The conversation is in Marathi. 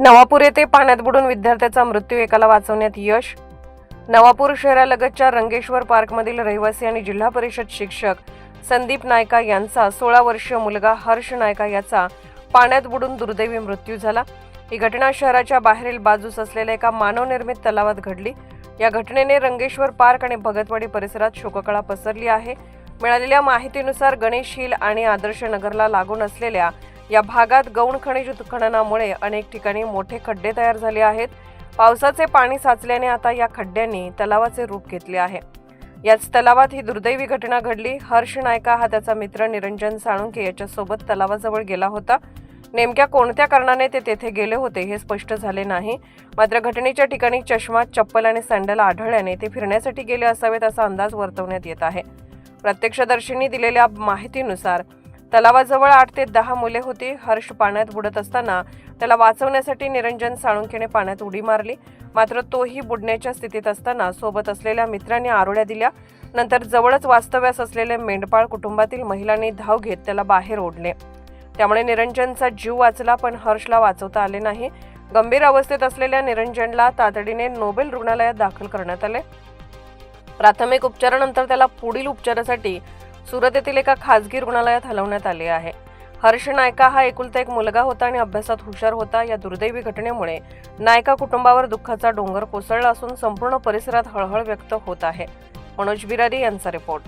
नवापूर येथे पाण्यात बुडून विद्यार्थ्याचा मृत्यू एकाला वाचवण्यात यश. नवापूर शहरालगतच्या रंगेश्वर पार्कमधील रहिवासी आणि जिल्हा परिषद शिक्षक संदीप नायका यांचा सोळा वर्षीय मुलगा हर्ष नायका याचा पाण्यात बुडून दुर्दैवी मृत्यू झाला. ही घटना शहराच्या बाहेरील बाजूस असलेल्या एका मानवनिर्मित तलावात घडली. या घटनेने रंगेश्वर पार्क आणि भगतवाडी परिसरात शोककळा पसरली आहे. मिळालेल्या माहितीनुसार गणेश हिल आणि आदर्श नगरला लागून असलेल्या या भागात गौण खनिज उत्खननामुळे अनेक ठिकाणी मोठे खड्डे तयार झाले आहेत. पावसाचे पाणी साचल्याने आता या खड्ड्यांनी तलावाचे रूप घेतले आहे. याच तलावात ही दुर्दैवी घटना घडली. हर्ष नायका हा त्याचा मित्र निरंजन साळुंके याच्यासोबत तलावाजवळ गेला होता. नेमक्या कोणत्या कारणाने ते तेथे गेले होते हे स्पष्ट झाले नाही. मात्र घटनेच्या ठिकाणी चष्मा चप्पल आणि सँडल आढळल्याने ते फिरण्यासाठी गेले असावेत असा अंदाज वर्तवण्यात येत आहे. प्रत्यक्षदर्शींनी दिलेल्या माहितीनुसार तलावाजवळ आठ ते दहा मुले होती. हर्ष पाण्यात बुडत असताना त्याला वाचवण्यासाठी निरंजन साळुंकेने पाण्यात उडी मारली. मात्र तोही बुडण्याच्या स्थितीत असताना सोबत असलेल्या मित्रांनी आरोड्या दिल्या. नंतर जवळच वास्तव्यास असलेले मेंढपाळ कुटुंबातील महिलांनी धाव घेत त्याला बाहेर ओढले. त्यामुळे निरंजनचा जीव वाचला पण हर्षला वाचवता आले नाही. गंभीर अवस्थेत असलेल्या निरंजनला तातडीने नोबेल रुग्णालयात दाखल करण्यात आले. प्राथमिक उपचारानंतर त्याला पुढील उपचारासाठी सुरत येथील एका खासगी रुग्णालयात हलवण्यात आले आहे. हर्ष नायका हा एकुलता एक मुलगा होता आणि अभ्यासात हुशार होता. या दुर्दैवी घटनेमुळे नायका कुटुंबावर दुःखाचा डोंगर कोसळला असून संपूर्ण परिसरात हळहळ व्यक्त होत आहे. मनोज बिरारी यांचा रिपोर्ट